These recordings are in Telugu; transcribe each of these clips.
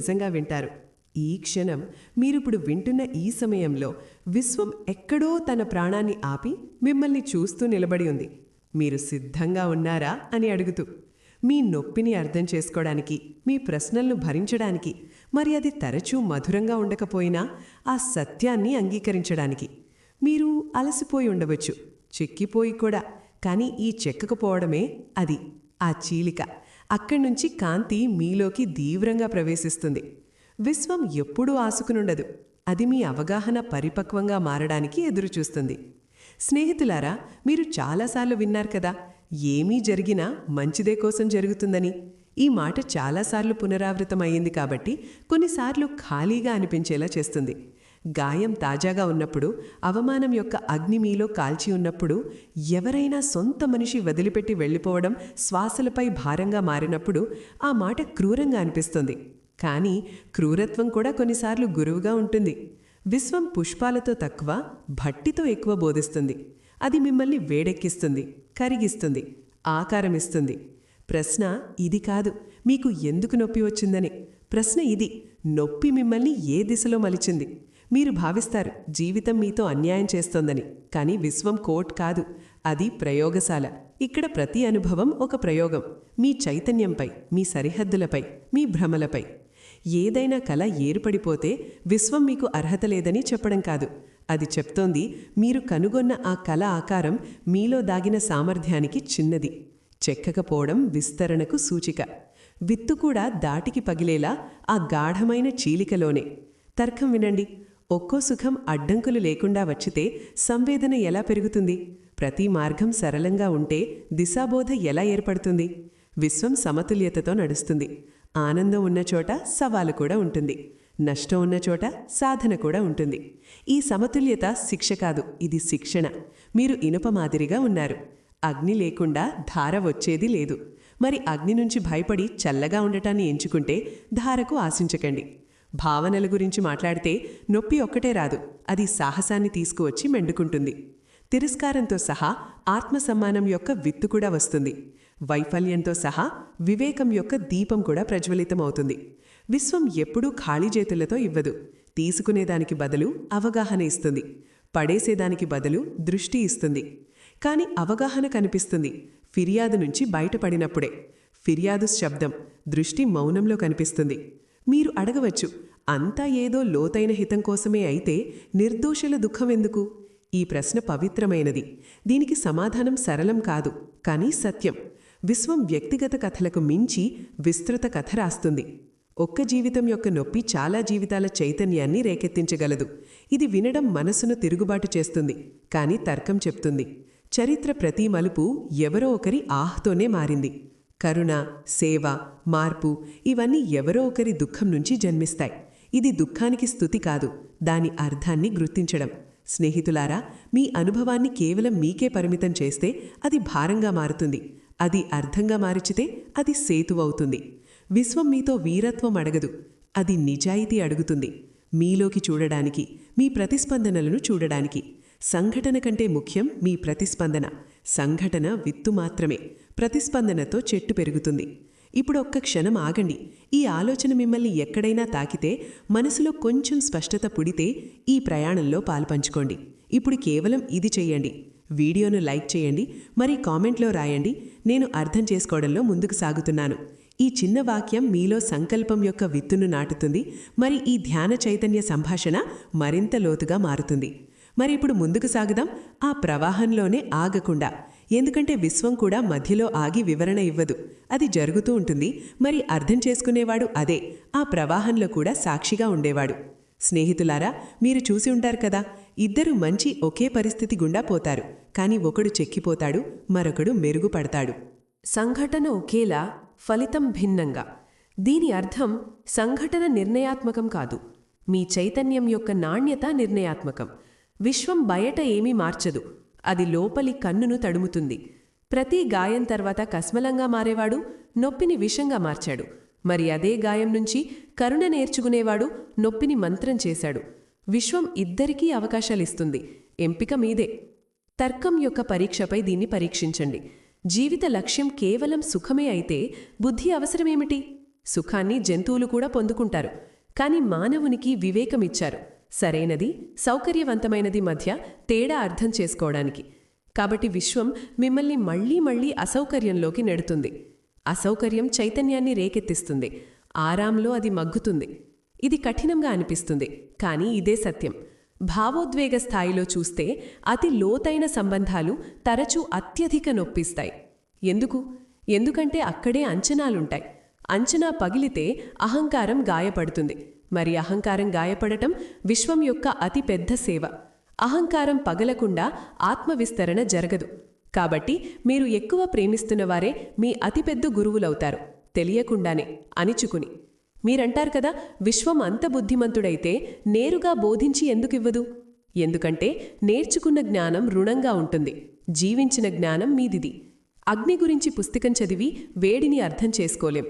నిజంగా వింటారు. ఈ క్షణం మీరిప్పుడు వింటున్న ఈ సమయంలో విశ్వం ఎక్కడో తన ప్రాణాన్ని ఆపి మిమ్మల్ని చూస్తూ నిలబడి ఉంది. మీరు సిద్ధంగా ఉన్నారా అని అడుగుతూ మీ నొప్పిని అర్థం చేసుకోవడానికి మీ ప్రశ్నలను భరించడానికి మరి అది తరచూ మధురంగా ఉండకపోయినా ఆ సత్యాన్ని అంగీకరించడానికి. మీరు అలసిపోయి ఉండవచ్చు చిక్కిపోయి కూడా కానీ ఈ చెక్కకపోవడమే అది ఆ చీలిక. అక్కడి నుంచి కాంతి మీలోకి తీవ్రంగా ప్రవేశిస్తుంది. విశ్వం ఎప్పుడూ ఆసుకునుండదు. అది మీ అవగాహన పరిపక్వంగా మారడానికి ఎదురుచూస్తుంది. స్నేహితులారా మీరు చాలాసార్లు విన్నారు కదా ఏమీ జరిగినా మంచిదే కోసం జరుగుతుందని. ఈ మాట చాలాసార్లు పునరావృతమయ్యింది కాబట్టి కొన్నిసార్లు ఖాళీగా అనిపించేలా చేస్తుంది. గాయం తాజాగా ఉన్నప్పుడు అవమానం యొక్క అగ్ని మీలో కాల్చి ఉన్నప్పుడు ఎవరైనా సొంత మనిషి వదిలిపెట్టి వెళ్ళిపోవడం శ్వాసలపై భారంగా మారినప్పుడు ఆ మాట క్రూరంగా అనిపిస్తుంది. కానీ క్రూరత్వం కూడా కొన్నిసార్లు గురువుగా ఉంటుంది. విశ్వం పుష్పాలతో తక్కువ భట్టితో ఎక్కువ బోధిస్తుంది. అది మిమ్మల్ని వేడెక్కిస్తుంది కరిగిస్తుంది ఆకారమిస్తుంది ప్రశ్న ఇది కాదు మీకు ఎందుకు నొప్పి వచ్చిందని. ప్రశ్న ఇది నొప్పి మిమ్మల్ని ఏ దిశలో మలిచింది? మీరు భావిస్తారు జీవితం మీతో అన్యాయం చేస్తోందని. కానీ విశ్వం కోర్ట్ కాదు. అది ప్రయోగశాల. ఇక్కడ ప్రతి అనుభవం ఒక ప్రయోగం. మీ చైతన్యంపై మీ సరిహద్దులపై మీ భ్రమలపై. ఏదైనా కళ ఏర్పడిపోతే విశ్వం మీకు అర్హత లేదని చెప్పడం కాదు. అది చెప్తోంది మీరు కనుగొన్న ఆ కళ ఆకారం మీలో దాగిన సామర్థ్యానికి చిన్నది. చెక్కకపోవడం విస్తరణకు సూచిక. విత్తు కూడా దాటికి పగిలేలా ఆ గాఢమైన చీలికలోనే. తర్కం వినండి. ఒక్కో సుఖం అడ్డంకులు లేకుండా వచ్చితే సంవేదన ఎలా పెరుగుతుంది? ప్రతి మార్గం సరళంగా ఉంటే దిశాబోధ ఎలా ఏర్పడుతుంది? విశ్వం సమతుల్యతతో నడుస్తుంది. ఆనందం ఉన్న చోట సవాలు కూడా ఉంటుంది. నష్టం ఉన్న చోట సాధన కూడా ఉంటుంది. ఈ సమతుల్యత శిక్ష కాదు ఇది శిక్షణ. మీరు ఇనుప మాదిరిగా ఉన్నారు. అగ్ని లేకుండా ధార వచ్చేది లేదు. మరి అగ్ని నుంచి భయపడి చల్లగా ఉండటాన్ని ఎంచుకుంటే ధారకు ఆశించకండి. భావనల గురించి మాట్లాడితే నొప్పి ఒక్కటే రాదు. అది సాహసాన్ని తీసుకువచ్చి మెండుకుంటుంది. తిరస్కారంతో సహా ఆత్మసమ్మానం యొక్క విత్తు కూడా వస్తుంది. వైఫల్యంతో సహా వివేకం యొక్క దీపం కూడా ప్రజ్వలితమవుతుంది. విశ్వం ఎప్పుడూ ఖాళీ చేతులతో ఇవ్వదు. తీసుకునేదానికి బదులు అవగాహన ఇస్తుంది. పడేసేదానికి బదులు దృష్టి ఇస్తుంది. కాని అవగాహన కనిపిస్తుంది. ఫిర్యాదు నుంచి బయటపడినప్పుడే. ఫిర్యాదు శబ్దం దృష్టి మౌనంలో కనిపిస్తుంది. మీరు అడగవచ్చు. అంతా ఏదో లోతైన హితం కోసమే అయితే నిర్దోషుల దుఃఖం ఎందుకు? ఈ ప్రశ్న పవిత్రమైనది. దీనికి సమాధానం సరళం కాదు కానీ సత్యం. విశ్వం వ్యక్తిగత కథలకు మించి విస్తృత కథ రాస్తుంది. ఒక్క జీవితం యొక్క నొప్పి చాలా జీవితాల చైతన్యాన్ని రేకెత్తించగలదు. ఇది వినడం మనసును తిరుగుబాటు చేస్తుంది కానీ తర్కం చెప్తుంది. చరిత్ర ప్రతి మలుపు ఎవరో ఒకరి ఆహ్తోనే మారింది. కరుణ సేవ మార్పు ఇవన్నీ ఎవరో ఒకరి దుఃఖం నుంచి జన్మిస్తాయి. ఇది దుఃఖానికి స్థుతి కాదు దాని అర్థాన్ని గుర్తించడం. స్నేహితులారా మీ అనుభవాన్ని కేవలం మీకే పరిమితం చేస్తే అది భారంగా మారుతుంది. అది అర్థంగా మారిచితే అది సేతువవుతుంది విశ్వం మీతో వీరత్వం అడగదు. అది నిజాయితీ అడుగుతుంది. మీలోకి చూడడానికి మీ ప్రతిస్పందనలను చూడడానికి. సంఘటన కంటే ముఖ్యం మీ ప్రతిస్పందన. సంఘటన విత్తు మాత్రమే. ప్రతిస్పందనతో చెట్టు పెరుగుతుంది. ఇప్పుడు ఒక్క క్షణం ఆగండి. ఈ ఆలోచన మిమ్మల్ని ఎక్కడైనా తాకితే మనసులో కొంచెం స్పష్టత పుడితే ఈ ప్రయాణంలో పాల్పంచుకోండి ఇప్పుడు కేవలం ఇది చేయండి వీడియోను లైక్ చేయండి. మరి కామెంట్లో రాయండి. నేను అర్థం చేసుకోవడంలో ముందుకు సాగుతున్నాను. ఈ చిన్న వాక్యం మీలో సంకల్పం యొక్క విత్తును నాటుతుంది. మరి ఈ ధ్యాన చైతన్య సంభాషణ మరింత లోతుగా మారుతుంది. మరి ఇప్పుడు ముందుకు సాగుదాం. ఆ ప్రవాహంలోనే ఆగకుండా. ఎందుకంటే విశ్వం కూడా మధ్యలో ఆగి వివరణ ఇవ్వదు. అది జరుగుతూ ఉంటుంది. మరి అర్థం చేసుకునేవాడు అదే. ఆ ప్రవాహంలో కూడా సాక్షిగా ఉండేవాడు. స్నేహితులారా మీరు చూసి ఉంటారు కదా ఇద్దరు మంచి ఒకే పరిస్థితి గుండా పోతారు. కానీ ఒకడు చెక్కిపోతాడు మరొకడు మెరుగుపడతాడు. సంఘటన ఒకేలా ఫలితం భిన్నంగా. దీని అర్థం సంఘటన నిర్ణయాత్మకం కాదు. మీ చైతన్యం యొక్క నాణ్యత నిర్ణయాత్మకం. విశ్వం బయట ఏమీ మార్చదు. అది లోపలి కన్నును తడుముతుంది. ప్రతి గాయం తర్వాత కస్మలంగా మారేవాడు నొప్పిని విషంగా మార్చాడు. మరి అదే గాయం నుంచి కరుణ నేర్చుకునేవాడు నొప్పిని మంత్రం చేశాడు. విశ్వం ఇద్దరికీ అవకాశాలిస్తుంది. ఎంపిక మీదే. తర్కం యొక్క పరీక్షపై దీన్ని పరీక్షించండి. జీవిత లక్ష్యం కేవలం సుఖమే అయితే బుద్ధి అవసరమేమిటి? సుఖాన్ని జంతువులు కూడా పొందుకుంటారు. కాని మానవునికి వివేకమిచ్చారు. సరైనది సౌకర్యవంతమైనది మధ్య తేడా అర్థం చేసుకోవడానికి. కాబట్టి విశ్వం మిమ్మల్ని మళ్ళీ మళ్ళీ అసౌకర్యంలోకి నెడుతుంది. అసౌకర్యం చైతన్యాన్ని రేకెత్తిస్తుంది. ఆరాంలో అది మగ్గుతుంది. ఇది కఠినంగా అనిపిస్తుంది కానీ ఇదే సత్యం. భావోద్వేగ స్థాయిలో చూస్తే అతి లోతైన సంబంధాలు తరచూ అత్యధిక నొప్పిస్తాయి. ఎందుకు? ఎందుకంటే అక్కడే అంచనాలుంటాయి. అంచనా పగిలితే అహంకారం గాయపడుతుంది. మరి అహంకారం గాయపడటం విశ్వం యొక్క అతి పెద్ద సేవ. అహంకారం పగలకుండా ఆత్మవిస్తరణ జరగదు. కాబట్టి మీరు ఎక్కువ ప్రేమిస్తున్నవారే మీ అతిపెద్ద గురువులవుతారు. తెలియకుండానే అనిచుకుని మీరంటారు కదా విశ్వం అంత బుద్ధిమంతుడైతే నేరుగా బోధించి ఎందుకివ్వదు? ఎందుకంటే నేర్చుకున్న జ్ఞానం రుణంగా ఉంటుంది. జీవించిన జ్ఞానం మీదిది. అగ్ని గురించి పుస్తకం చదివి వేడిని అర్థం చేసుకోలేం.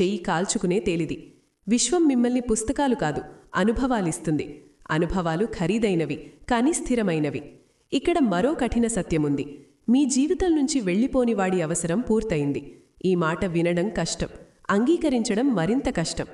చెయ్యి కాల్చుకునే తేలిది. విశ్వం మిమ్మల్ని పుస్తకాలు కాదు అనుభవాలిస్తుంది. అనుభవాలు ఖరీదైనవి కానీ స్థిరమైనవి. ఇక్కడ మరో కఠిన సత్యముంది. మీ జీవితం నుంచి వెళ్ళిపోనివాడి అవసరం పూర్తయింది. ఈ మాట వినడం కష్టం అంగీకరించడం మరింత కష్టం.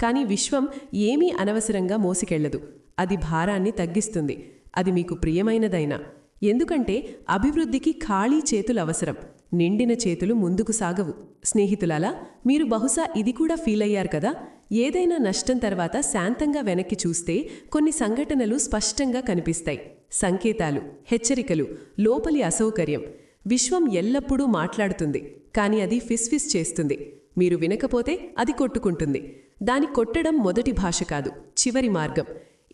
కాని విశ్వం ఏమీ అనవసరంగా మోసికెళ్ళదు అది భారాన్ని తగ్గిస్తుంది. అది మీకు ప్రియమైనదైనా. ఎందుకంటే అభివృద్ధికి ఖాళీ చేతులు అవసరం. నిండిన చేతులు ముందుకు సాగవు. స్నేహితులాలా మీరు బహుశా ఇది కూడా ఫీల్ అయ్యారు కదా? ఏదైనా నష్టం తర్వాత శాంతంగా వెనక్కి చూస్తే కొన్ని సంఘటనలు స్పష్టంగా కనిపిస్తాయి. సంకేతాలు హెచ్చరికలు లోపలి అసౌకర్యం. విశ్వం ఎల్లప్పుడూ మాట్లాడుతుంది కాని అది ఫిస్ఫిస్ చేస్తుంది. మీరు వినకపోతే అది కొట్టుకుంటుంది. దాని కొట్టడం మొదటి భాష కాదు చివరి మార్గం.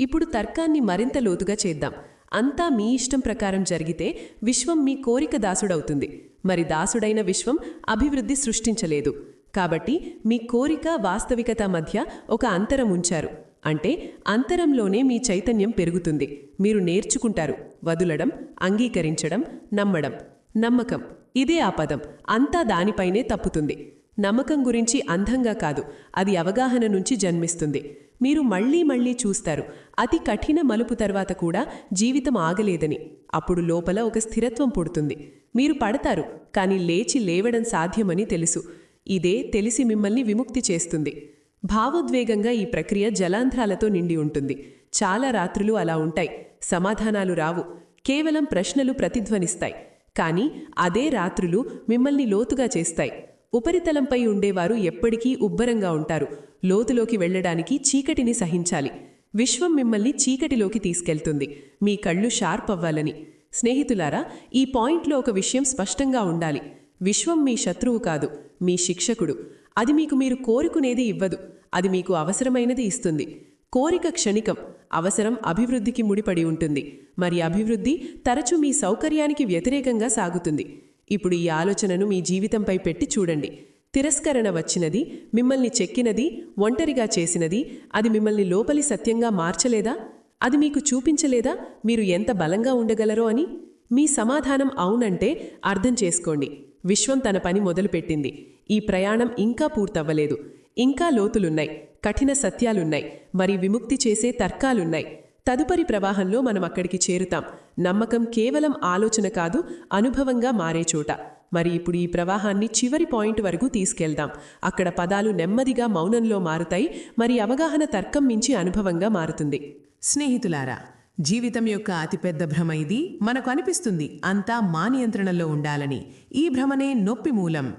ఇప్పుడు తర్కాన్ని మరింత లోతుగా చేద్దాం. అంతా మీ ఇష్టం ప్రకారం జరిగితే విశ్వం మీ కోరిక దాసుడవుతుంది. మరి దాసుడైన విశ్వం అభివృద్ధి సృష్టించలేదు. కాబట్టి మీ కోరిక వాస్తవికత మధ్య ఒక అంతరం ఉంచారు. అంటే అంతరంలోనే మీ చైతన్యం పెరుగుతుంది. మీరు నేర్చుకుంటారు. వదులడం అంగీకరించడం నమ్మడం. నమ్మకం. ఇదే ఆ పదం. అంతా దానిపైనే తప్పుతుంది. నమ్మకం గురించి అంధంగా కాదు. అది అవగాహన నుంచి జన్మిస్తుంది. మీరు మళ్ళీ మళ్ళీ చూస్తారు. అతి కఠిన మలుపు తర్వాత కూడా జీవితం ఆగలేదని. అప్పుడు లోపల ఒక స్థిరత్వం పుడుతుంది. మీరు పడతారు కాని లేచి లేవడం సాధ్యమని తెలుసు. ఇదే తెలిసి మిమ్మల్ని విముక్తి చేస్తుంది. భావోద్వేగంగా ఈ ప్రక్రియ జలాంధ్రాలతో నిండి ఉంటుంది. చాలా రాత్రులు అలా ఉంటాయి. సమాధానాలు రావు. కేవలం ప్రశ్నలు ప్రతిధ్వనిస్తాయి. కానీ అదే రాత్రులు మిమ్మల్ని లోతుగా చేస్తాయి. ఉపరితలంపై ఉండేవారు ఎప్పటికీ ఉబ్బరంగా ఉంటారు. లోతులోకి వెళ్ళడానికి చీకటిని సహించాలి. విశ్వం మిమ్మల్ని చీకటిలోకి తీసుకెళ్తుంది. మీ కళ్ళు షార్ప్ అవ్వాలని. స్నేహితులారా ఈ పాయింట్లో ఒక విషయం స్పష్టంగా ఉండాలి. విశ్వం మీ శత్రువు కాదు మీ శిక్షకుడు. అది మీకు మీరు కోరుకునేది ఇవ్వదు. అది మీకు అవసరమైనది ఇస్తుంది. కోరిక క్షణికం అవసరం అభివృద్ధికి ముడిపడి ఉంటుంది. మరి అభివృద్ధి తరచూ మీ సౌకర్యానికి వ్యతిరేకంగా సాగుతుంది. ఇప్పుడు ఈ ఆలోచనను మీ జీవితంపై పెట్టి చూడండి. తిరస్కరణ వచ్చినది మిమ్మల్ని చెక్కినది ఒంటరిగా చేసినది అది మిమ్మల్ని లోపలి సత్యంగా మార్చలేదా? అది మీకు చూపించలేదా? మీరు ఎంత బలంగా ఉండగలరో అని? మీ సమాధానం అవునంటే అర్థం చేసుకోండి. విశ్వం తన పని మొదలుపెట్టింది. ఈ ప్రయాణం ఇంకా పూర్తవ్వలేదు. ఇంకా లోతులున్నాయి. కఠిన సత్యాలున్నాయి. మరి విముక్తి చేసే తర్కాలున్నాయి. తదుపరి ప్రవాహంలో మనం అక్కడికి చేరుతాం. నమ్మకం కేవలం ఆలోచన కాదు అనుభవంగా మారే చోట. మరి ఇప్పుడు ఈ ప్రవాహాన్ని చివరి పాయింట్ వరకు తీసుకెళ్దాం. అక్కడ పదాలు నెమ్మదిగా మౌనంలో మారుతాయి మరి అవగాహన తర్కం మించి అనుభవంగా మారుతుంది. స్నేహితులారా జీవితం యొక్క అతిపెద్ద భ్రమ ఇది. మనకు అనిపిస్తుంది అంతా మా నియంత్రణలో ఉండాలని. ఈ భ్రమనే నొప్పి మూలం.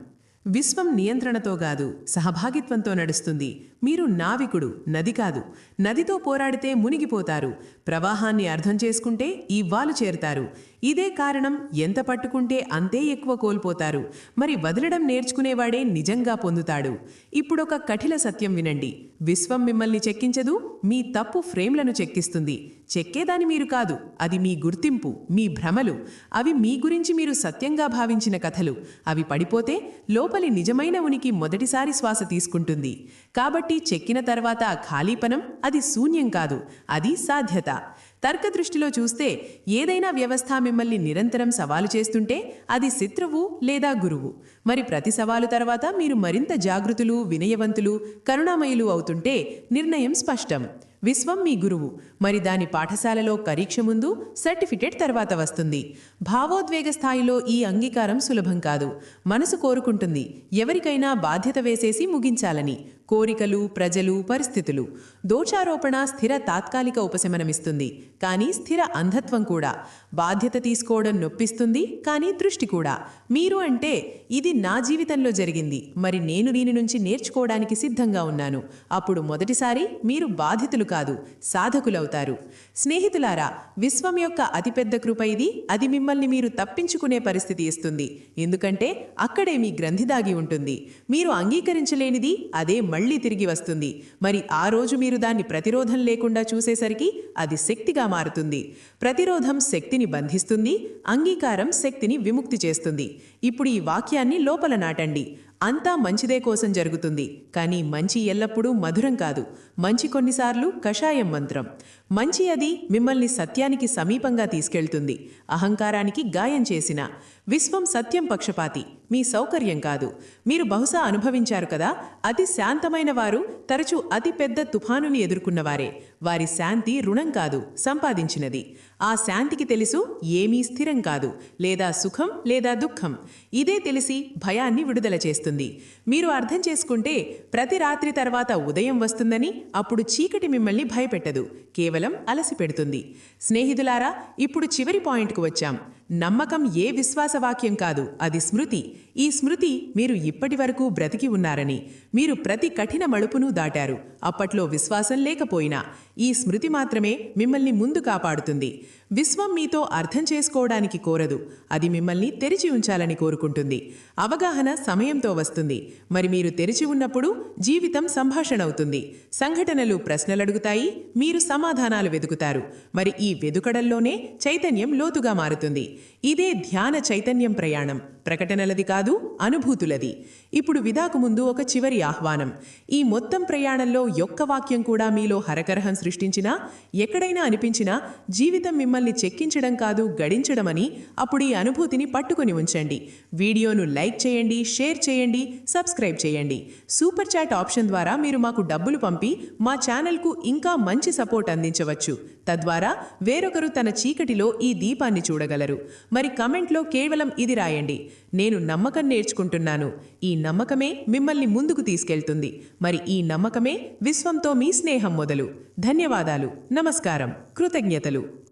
విశ్వం నియంత్రణతో కాదు సహభాగిత్వంతో నడుస్తుంది. మీరు నావికుడు నది కాదు. నదితో పోరాడితే మునిగిపోతారు. ప్రవాహాన్ని అర్థం చేసుకుంటే ఈ వాలు చేరుతారు. ఇదే కారణం ఎంత పట్టుకుంటే అంతే ఎక్కువ కోల్పోతారు. మరి వదలడం నేర్చుకునేవాడే నిజంగా పొందుతాడు. ఇప్పుడొక కఠిన సత్యం వినండి. విశ్వం మిమ్మల్ని చెక్కించదు మీ తప్పు ఫ్రేమ్లను చెక్కిస్తుంది. చెక్కేదాని మీరు కాదు. అది మీ గుర్తింపు మీ భ్రమలు. అవి మీ గురించి మీరు సత్యంగా భావించిన కథలు. అవి పడిపోతే లోపలి నిజమైన ఉనికి మొదటిసారి శ్వాస తీసుకుంటుంది. కాబట్టి చెక్కిన తర్వాత ఖాళీపనం అది శూన్యం కాదు అది సాధ్యత. తర్క దృష్టిలో చూస్తే ఏదైనా వ్యవస్థ మిమ్మల్ని నిరంతరం సవాలు చేస్తుంటే అది శత్రువు లేదా గురువు. మరి ప్రతి సవాలు తర్వాత మీరు మరింత జాగృతులు వినయవంతులు కరుణామయులు అవుతుంటే నిర్ణయం స్పష్టం. విశ్వం మీ గురువు. మరి దాని పాఠశాలలో పరీక్ష ముందు సర్టిఫికేట్ తర్వాత వస్తుంది. భావోద్వేగ స్థాయిలో ఈ అంగీకారం సులభం కాదు. మనసు కోరుకుంటుంది. ఎవరికైనా బాధ్యత వేసేసి ముగించాలని. కోరికలు ప్రజలు పరిస్థితులు. దోషారోపణ స్థిర తాత్కాలిక ఉపశమనమిస్తుంది. కానీ స్థిర అంధత్వం కూడా. బాధ్యత తీసుకోవడం నొప్పిస్తుంది కానీ దృష్టి కూడా. మీరు అంటే ఇది నా జీవితంలో జరిగింది. మరి నేను దీని నుంచి నేర్చుకోవడానికి సిద్ధంగా ఉన్నాను. అప్పుడు మొదటిసారి మీరు బాధితులు కాదు సాధకులవుతారు. స్నేహితులారా విశ్వం యొక్క అతిపెద్ద కృప ఇది. అది మిమ్మల్ని మీరు తప్పించుకునే పరిస్థితి ఇస్తుంది. ఎందుకంటే అక్కడే మీ గ్రంథి దాగి ఉంటుంది. మీరు అంగీకరించలేనిది అదే మళ్ళీ తిరిగి వస్తుంది. మరి ఆ రోజు మీరు దాన్ని ప్రతిరోధం లేకుండా చూసేసరికి అది శక్తిగా మారుతుంది. ప్రతిరోధం శక్తిని బంధిస్తుంది అంగీకారం శక్తిని విముక్తి చేస్తుంది. ఇప్పుడు ఈ వాక్యాన్ని లోపల నాటండి. అంతా మంచిదే కోసం జరుగుతుంది. కానీ మంచి ఎల్లప్పుడూ మధురం కాదు. మంచి కొన్నిసార్లు కషాయం మంత్రం. మంచి అది మిమ్మల్ని సత్యానికి సమీపంగా తీసుకెళ్తుంది. అహంకారానికి గాయం చేసిన. విశ్వం సత్యం పక్షపాతి. మీ సౌకర్యం కాదు. మీరు బహుశా అనుభవించారు కదా? అతి శాంతమైన వారు తరచూ అతి పెద్ద తుఫానుని ఎదుర్కొన్నవారే. వారి శాంతి రుణం కాదు సంపాదించినది. ఆ శాంతికి తెలుసు ఏమీ స్థిరం కాదు. లేదా సుఖం లేదా దుఃఖం. ఇదే తెలిసి భయాన్ని విడుదల చేస్తుంది. మీరు అర్థం చేసుకుంటే ప్రతి రాత్రి తర్వాత ఉదయం వస్తుందని అప్పుడు చీకటి మిమ్మల్ని భయపెట్టదు. కేవలం అలసి పెడుతుంది. స్నేహితులారా ఇప్పుడు చివరి పాయింట్కు వచ్చాం. నమ్మకం ఏ విశ్వాసవాక్యం కాదు అది స్మృతి. ఈ స్మృతి మీరు ఇప్పటి వరకు బ్రతికి ఉన్నారని మీరు ప్రతి కఠిన మలుపును దాటారు. అప్పట్లో విశ్వాసం లేకపోయినా ఈ స్మృతి మాత్రమే మిమ్మల్ని ముందు కాపాడుతుంది. విశ్వం మీతో అర్థం చేసుకోవడానికి కోరదు అది మిమ్మల్ని తెరిచి ఉంచాలని కోరుకుంటుంది. అవగాహన సమయంతో వస్తుంది. మరి మీరు తెరిచి ఉన్నప్పుడు జీవితం సంభాషణ అవుతుంది సంఘటనలు ప్రశ్నలడుగుతాయి మీరు సమాధానాలు వెతుకుతారు మరి ఈ వెదుకడల్లోనే చైతన్యం లోతుగా మారుతుంది. ఇదే ధ్యాన చైతన్యం ప్రయాణం ప్రకటనలది కాదు అనుభూతులది. ఇప్పుడు విదాకు ముందు ఒక చివరి ఆహ్వానం. ఈ మొత్తం ప్రయాణంలో యొక్క వాక్యం కూడా మీలో హరకరహం సృష్టించినా ఎక్కడైనా అనిపించినా జీవితం మిమ్మల్ని చెక్కించడం కాదు గడించడమని అప్పుడు ఈ అనుభూతిని పట్టుకొని ఉంచండి. వీడియోను లైక్ చేయండి షేర్ చేయండి సబ్స్క్రైబ్ చేయండి. సూపర్ చాట్ ఆప్షన్ ద్వారా మీరు మాకు డబ్బులు పంపి మా ఛానల్కు ఇంకా మంచి సపోర్ట్ అందించవచ్చు. తద్వారా వేరొకరు తన చీకటిలో ఈ దీపాన్ని చూడగలరు. మరి కమెంట్లో కేవలం ఇది రాయండి. నేను నమ్మకం నేర్చుకుంటున్నాను. ఈ నమ్మకమే మిమ్మల్ని ముందుకు తీసుకెళ్తుంది. మరి ఈ నమ్మకమే విశ్వంతో మీ స్నేహం మొదలు. ధన్యవాదాలు. నమస్కారం. కృతజ్ఞతలు.